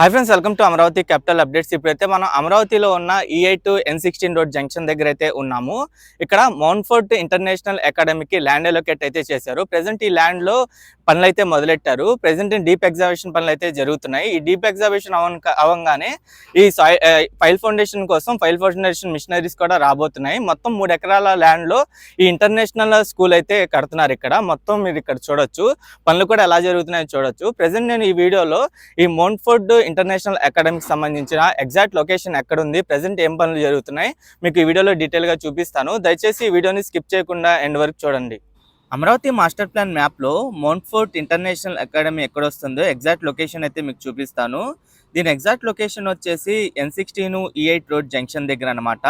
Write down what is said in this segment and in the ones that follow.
Hi friends welcome to Amaravati capital updates ఇప్పుడైతే మనం అమరావతిలో ఉన్న E I to N sixteen road junction దగ్గర అయితే ఉన్నాము. ఇక్కడ మౌంట్ఫోర్ట్ ఇంటర్నేషనల్ అకాడమీకి ల్యాండ్ ఎలొకేట్ అయితే చేశారు. ప్రజెంట్ ఈ ల్యాండ్లో పనులు అయితే మొదలెట్టారు. ప్రెసెంట్ డీప్ ఎగ్జాబిషన్ పనులు అయితే జరుగుతున్నాయి. ఈ డీప్ ఎగ్జాబిషన్ అవన్ అవంగానే ఈ ఫైల్ ఫౌండేషన్ కోసం ఫైల్ ఫౌండేషన్ మిషనరీస్ కూడా రాబోతున్నాయి. మొత్తం మూడు ఎకరాల ల్యాండ్లో ఈ ఇంటర్నేషనల్ స్కూల్ అయితే కడుతున్నారు ఇక్కడ. మొత్తం మీరు ఇక్కడ చూడొచ్చు. పనులు కూడా ఎలా జరుగుతున్నాయో చూడొచ్చు. ప్రెసెంట్ నేను ఈ వీడియోలో ఈ మౌంట్ఫోర్డ్ ఇంటర్నేషనల్ అకాడమీకి సంబంధించిన ఎగ్జాక్ట్ లొకేషన్ ఎక్కడ ఉంది ప్రజెంట్ ఏం పనులు జరుగుతున్నాయి మీకు ఈ వీడియోలో డీటెయిల్గా చూపిస్తాను. దయచేసి ఈ వీడియోని స్కిప్ చేయకుండా ఎండ్ వరకు చూడండి. అమరావతి మాస్టర్ ప్లాన్ మ్యాప్లో మౌంట్ఫోర్ట్ ఇంటర్నేషనల్ అకాడమీ ఎక్కడ వస్తుందో ఎగ్జాక్ట్ లొకేషన్ అయితే మీకు చూపిస్తాను. దీని ఎగ్జాక్ట్ లొకేషన్ వచ్చేసి N sixteen E eight road junction దగ్గర అనమాట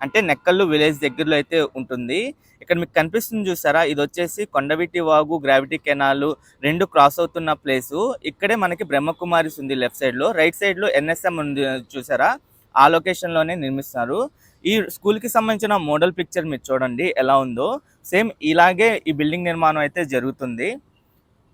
అంటే నెక్కల్లు విలేజ్ దగ్గరలో అయితే ఉంటుంది. ఇక్కడ మీకు కనిపిస్తుంది చూసారా? ఇది వచ్చేసి కొండవిటి వాగు గ్రావిటీ కెనాల్ రెండు క్రాస్ అవుతున్న ప్లేసు. ఇక్కడే మనకి బ్రహ్మకుమారిస్ ఉంది లెఫ్ట్ సైడ్లో. రైట్ సైడ్లో ఎన్ఎస్ఎం ఉంది చూసారా? ఆ లొకేషన్లోనే నిర్మిస్తున్నారు ఈ స్కూల్కి సంబంధించిన మోడల్ పిక్చర్ మీరు చూడండి ఎలా ఉందో. సేమ్ ఇలాగే ఈ బిల్డింగ్ నిర్మాణం అయితే జరుగుతుంది.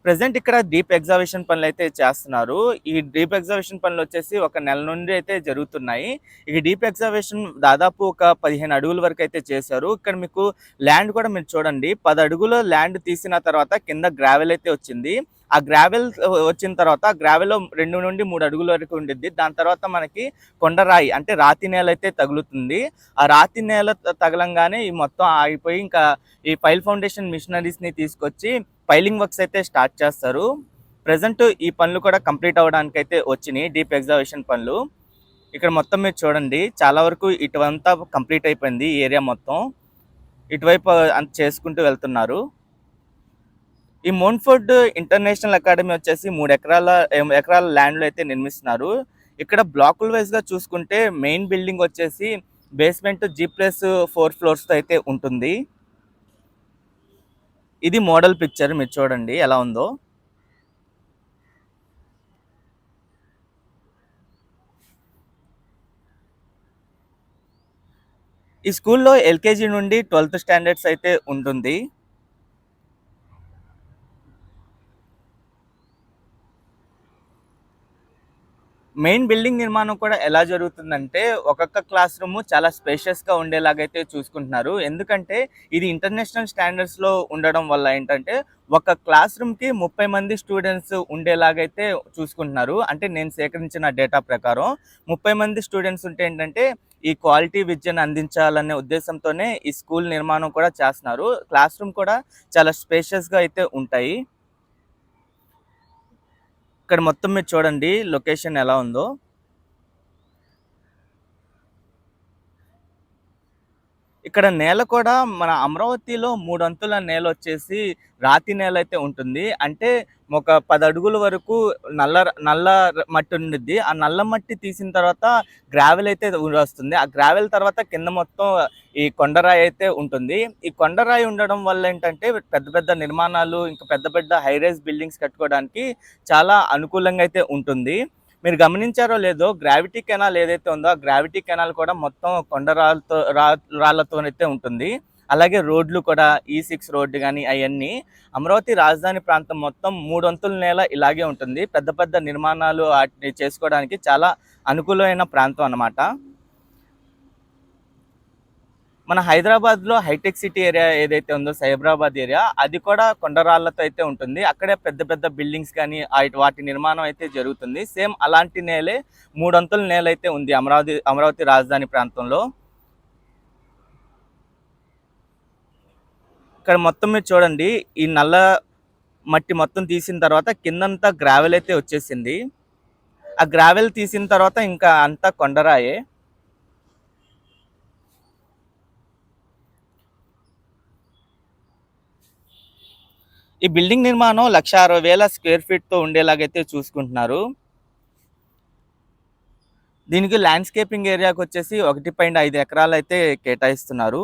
ప్రజెంట్ ఇక్కడ డీప్ ఎగ్జాబిషన్ పనులు అయితే చేస్తున్నారు. ఈ డీప్ ఎగ్జాబిషన్ పనులు వచ్చేసి ఒక నెల నుండి అయితే జరుగుతున్నాయి. ఈ డీప్ ఎగ్జాబిషన్ దాదాపు ఒక పదిహేను అడుగుల వరకు అయితే చేశారు. ఇక్కడ మీకు ల్యాండ్ కూడా మీరు చూడండి. పది అడుగుల ల్యాండ్ తీసిన తర్వాత కింద గ్రావెల్ అయితే వచ్చింది. ఆ గ్రావెల్ వచ్చిన తర్వాత గ్రావెల్ రెండు నుండి మూడు అడుగుల వరకు ఉండిద్ది. దాని తర్వాత మనకి కొండరాయి అంటే రాతి నేల అయితే తగులుతుంది. ఆ రాతి నేల తగలంగానే ఈ మొత్తం ఆగిపోయి ఇంకా ఈ ఫైల్ ఫౌండేషన్ మిషనరీస్ని తీసుకొచ్చి ఫైలింగ్ వర్క్స్ అయితే స్టార్ట్ చేస్తారు. ప్రజెంట్ ఈ పనులు కూడా కంప్లీట్ అవ్వడానికి అయితే వచ్చినాయి డీప్ ఎగ్జాబిషన్ పనులు. ఇక్కడ మొత్తం మీరు చూడండి చాలా వరకు ఇటువంతా కంప్లీట్ అయిపోయింది ఏరియా మొత్తం. ఇటువైపు అంత చేసుకుంటూ వెళ్తున్నారు. ఈ మోన్ఫోర్డ్ ఇంటర్నేషనల్ అకాడమీ వచ్చేసి మూడు ఎకరాల ఎం- ఎకరాల ల్యాండ్లో అయితే నిర్మిస్తున్నారు. ఇక్కడ బ్లాకుల వైజ్గా చూసుకుంటే మెయిన్ బిల్డింగ్ వచ్చేసి బేస్మెంట్ జీ ప్లస్ ఫోర్ ఫ్లోర్స్తో అయితే ఉంటుంది. ఇది మోడల్ పిక్చర్ మీరు చూడండి ఎలా ఉందో. ఈ స్కూల్లో ఎల్కేజీ నుండి ట్వెల్త్ స్టాండర్డ్స్ అయితే ఉంటుంది. మెయిన్ బిల్డింగ్ నిర్మాణం కూడా ఎలా జరుగుతుందంటే ఒక్కొక్క క్లాస్ రూమ్ చాలా స్పేషియస్గా ఉండేలాగైతే చూసుకుంటున్నారు. ఎందుకంటే ఇది ఇంటర్నేషనల్ స్టాండర్డ్స్లో ఉండడం వల్ల ఏంటంటే ఒక క్లాస్ రూమ్కి ముప్పై మంది స్టూడెంట్స్ ఉండేలాగైతే చూసుకుంటున్నారు. అంటే నేను సేకరించిన డేటా ప్రకారం ముప్పై మంది స్టూడెంట్స్ ఉంటే ఏంటంటే ఈ క్వాలిటీ విద్యను అందించాలనే ఉద్దేశంతోనే ఈ స్కూల్ నిర్మాణం కూడా చేస్తున్నారు. క్లాస్ రూమ్ కూడా చాలా స్పేషియస్గా అయితే ఉంటాయి. ఇక్కడ మొత్తం మీరు చూడండి లొకేషన్ ఎలా ఉందో. ఇక్కడ నేల కూడా మన అమరావతిలో మూడు అంతుల నేల వచ్చేసి రాతి నేల అయితే ఉంటుంది. అంటే ఒక పది అడుగుల వరకు నల్ల నల్ల మట్టి ఉండిద్ది. ఆ నల్ల మట్టి తీసిన తర్వాత గ్రావెల్ అయితే వస్తుంది. ఆ గ్రావెల్ తర్వాత కింద మొత్తం ఈ కొండరాయి అయితే ఉంటుంది. ఈ కొండరాయి ఉండడం వల్ల ఏంటంటే పెద్ద పెద్ద నిర్మాణాలు ఇంకా పెద్ద పెద్ద హైరేజ్ బిల్డింగ్స్ కట్టుకోవడానికి చాలా అనుకూలంగా అయితే ఉంటుంది. మీరు గమనించారో లేదో గ్రావిటీ కెనాల్ ఏదైతే ఉందో ఆ గ్రావిటీ కెనాల్ కూడా మొత్తం కొండరాలతో రా రాళ్ళతోనైతే ఉంటుంది. అలాగే రోడ్లు కూడా e ఈ సిక్స్ రోడ్డు కానీ అవన్నీ అమరావతి రాజధాని ప్రాంతం మొత్తం మూడొంతుల నేల ఇలాగే ఉంటుంది. పెద్ద పెద్ద నిర్మాణాలు వాటిని చేసుకోవడానికి చాలా అనుకూలమైన ప్రాంతం అన్నమాట. మన హైదరాబాద్లో హైటెక్ సిటీ ఏరియా ఏదైతే ఉందో సైబరాబాద్ ఏరియా అది కూడా కొండరాళ్ళతో అయితే ఉంటుంది. అక్కడే పెద్ద పెద్ద బిల్డింగ్స్ కానీ ఆ- వాటి నిర్మాణం అయితే జరుగుతుంది. సేమ్ అలాంటి నేలే మూడొంతుల నేల అయితే ఉంది అమరావతి అమరావతి రాజధాని ప్రాంతంలో. ఇక్కడ మొత్తం మీరు చూడండి ఈ నల్ల మట్టి మొత్తం తీసిన తర్వాత కిందంతా గ్రావెల్ అయితే వచ్చేసింది. ఆ గ్రావెల్ తీసిన తర్వాత ఇంకా అంతా కొండరాయే. ఈ బిల్డింగ్ నిర్మాణం లక్ష అరవై వేల స్క్వేర్ ఫీట్తో ఉండేలాగైతే చూసుకుంటున్నారు. దీనికి ల్యాండ్స్కేపింగ్ ఏరియాకి వచ్చేసి ఒకటి పాయింట్ ఐదు ఎకరాలు అయితే కేటాయిస్తున్నారు.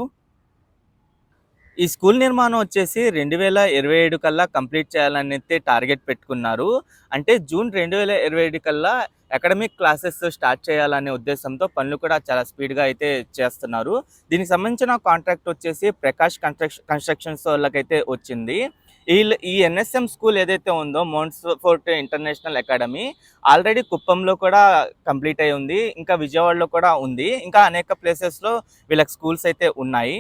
ఈ స్కూల్ నిర్మాణం వచ్చేసి రెండు వేల ఇరవై ఏడు కల్లా కంప్లీట్ చేయాలని అయితే టార్గెట్ పెట్టుకున్నారు. అంటే జూన్ రెండు వేల ఇరవై ఏడు కల్లా అకాడమిక్ క్లాసెస్ స్టార్ట్ చేయాలనే ఉద్దేశంతో పనులు కూడా చాలా స్పీడ్గా అయితే చేస్తున్నారు. దీనికి సంబంధించిన కాంట్రాక్ట్ వచ్చేసి ప్రకాష్ కన్స్ట్రక్షన్ కన్స్ట్రక్షన్స్ వాళ్ళకైతే వచ్చింది. ఈ ఈ ఎన్ఎస్ఎం స్కూల్ ఏదైతే ఉందో mounts fort international academy already కుప్పంలో కూడా కంప్లీట్ అయి ఉంది. ఇంకా విజయవాడలో కూడా ఉంది. ఇంకా అనేక ప్లేసెస్లో వీళ్ళకి స్కూల్స్ అయితే ఉన్నాయి.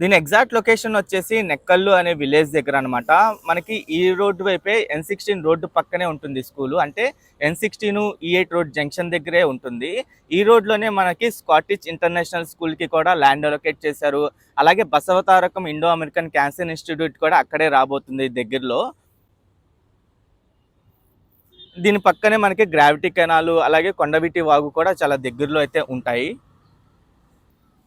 దీని ఎగ్జాక్ట్ లొకేషన్ వచ్చేసి నెక్కల్లు అనే విలేజ్ దగ్గర అనమాట మనకి ఈ రోడ్డు వైపే ఎన్ సిక్స్టీన్ రోడ్డు పక్కనే ఉంటుంది స్కూలు. అంటే N sixteen E eight road junction దగ్గరే ఉంటుంది. ఈ రోడ్లోనే మనకి స్కాటిష్ ఇంటర్నేషనల్ స్కూల్కి కూడా ల్యాండ్ అలొకేట్ చేశారు. అలాగే Basavatarakam Indo American cancer institute కూడా అక్కడే రాబోతుంది దగ్గరలో. దీని పక్కనే మనకి గ్రావిటీ కెనాలు అలాగే కొండవీటి వాగు కూడా చాలా దగ్గరలో అయితే ఉంటాయి.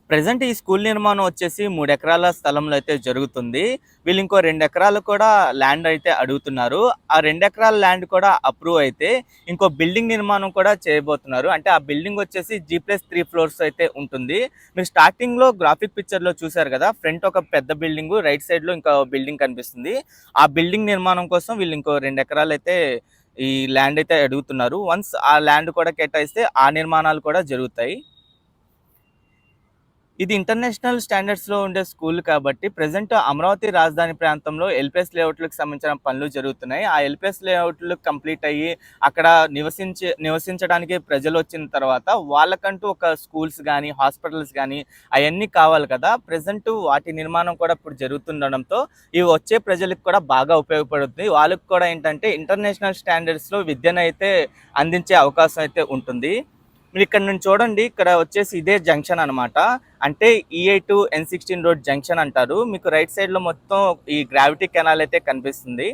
ప్రజెంట్ ఈ స్కూల్ నిర్మాణం వచ్చేసి మూడు ఎకరాల స్థలంలో అయితే జరుగుతుంది. వీళ్ళు ఇంకో రెండు ఎకరాలు కూడా ల్యాండ్ అయితే అడుగుతున్నారు. ఆ రెండు ఎకరాల ల్యాండ్ కూడా అప్రూవ్ అయితే ఇంకో బిల్డింగ్ నిర్మాణం కూడా చేయబోతున్నారు. అంటే ఆ బిల్డింగ్ వచ్చేసి జీ ప్లస్ త్రీ ఫ్లోర్స్ అయితే ఉంటుంది. మీరు స్టార్టింగ్లో గ్రాఫిక్ పిక్చర్లో చూసారు కదా ఫ్రంట్ ఒక పెద్ద బిల్డింగ్ రైట్ సైడ్లో ఇంకో బిల్డింగ్ కనిపిస్తుంది. ఆ బిల్డింగ్ నిర్మాణం కోసం వీళ్ళు ఇంకో రెండు ఎకరాలు అయితే ఈ ల్యాండ్ అయితే అడుగుతున్నారు. వన్స్ ఆ ల్యాండ్ కూడా కేటాయిస్తే ఆ నిర్మాణాలు కూడా జరుగుతాయి. ఇది ఇంటర్నేషనల్ స్టాండర్డ్స్లో ఉండే స్కూల్ కాబట్టి ప్రజెంట్ అమరావతి రాజధాని ప్రాంతంలో ఎల్పిఎస్ లేఅవుట్లకు సంబంధించిన పనులు జరుగుతున్నాయి. ఆ ఎల్పిఎస్ లేఅవుట్లు కంప్లీట్ అయ్యి అక్కడ నివసించే నివసించడానికి ప్రజలు వచ్చిన తర్వాత వాళ్ళకంటూ ఒక స్కూల్స్ కానీ హాస్పిటల్స్ కానీ అవన్నీ కావాలి కదా. ప్రజెంట్ వాటి నిర్మాణం కూడా ఇప్పుడు జరుగుతుండడంతో ఇవి వచ్చే ప్రజలకు కూడా బాగా ఉపయోగపడుతుంది. వాళ్ళకి కూడా ఏంటంటే ఇంటర్నేషనల్ స్టాండర్డ్స్లో విద్యను అయితే అందించే అవకాశం అయితే ఉంటుంది. మీరు ఇక్కడ నుంచి చూడండి ఇక్కడ వచ్చేసి ఇదే జంక్షన్ అనమాట అంటే E I two N sixteen road junction అంటారు. మీకు రైట్ సైడ్లో మొత్తం ఈ గ్రావిటీ కెనాల్ అయితే కనిపిస్తుంది.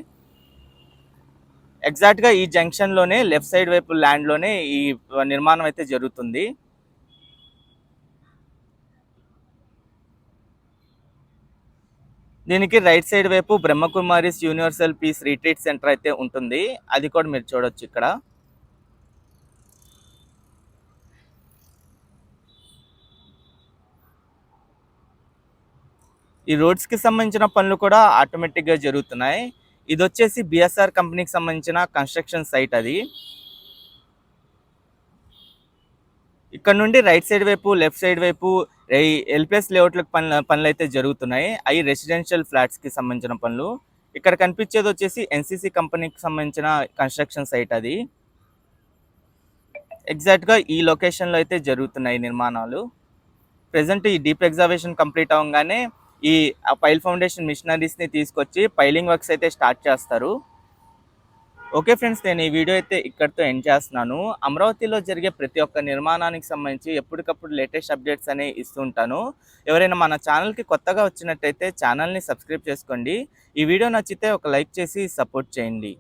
ఎగ్జాక్ట్గా ఈ జంక్షన్లోనే లెఫ్ట్ సైడ్ వైపు ల్యాండ్లోనే ఈ నిర్మాణం అయితే జరుగుతుంది. దీనికి రైట్ సైడ్ వైపు Brahma Kumaris universal peace retreat centre అయితే ఉంటుంది. అది కూడా మీరు చూడొచ్చు ఇక్కడ. ఈ రోడ్స్కి సంబంధించిన పనులు కూడా ఆటోమేటిక్గా జరుగుతున్నాయి. ఇది వచ్చేసి బిఎస్ఆర్ కంపెనీకి సంబంధించిన కన్స్ట్రక్షన్ సైట్ అది. ఇక్కడ నుండి రైట్ సైడ్ వైపు లెఫ్ట్ సైడ్ వైపు ఎల్పిఎస్ లేఅవుట్లకు పనులు పనులు అయితే జరుగుతున్నాయి. అవి రెసిడెన్షియల్ ఫ్లాట్స్కి సంబంధించిన పనులు. ఇక్కడ కనిపించేది వచ్చేసి ఎన్సిసి కంపెనీకి సంబంధించిన కన్స్ట్రక్షన్ సైట్ అది. ఎగ్జాక్ట్గా ఈ లొకేషన్లో అయితే జరుగుతున్నాయి నిర్మాణాలు. ప్రెసెంట్ ఈ డీప్ ఎగ్జావేషన్ కంప్లీట్ అవ్వగానే ఈ పైల్ ఫౌండేషన్ మిషనరీస్ని తీసుకొచ్చి పైలింగ్ వర్క్స్ అయితే స్టార్ట్ చేస్తారు. ఓకే ఫ్రెండ్స్ నేను ఈ వీడియో అయితే ఇక్కడితో ఎండ్ చేస్తున్నాను. అమరావతిలో జరిగే ప్రతి ఒక్క నిర్మాణానికి సంబంధించి ఎప్పటికప్పుడు లేటెస్ట్ అప్డేట్స్ అనేవి ఇస్తుంటాను ఎవరైనా మన ఛానల్కి కొత్తగా వచ్చినట్టయితే ఛానల్ని సబ్స్క్రైబ్ చేసుకోండి. ఈ వీడియో నచ్చితే ఒక లైక్ చేసి సపోర్ట్ చేయండి.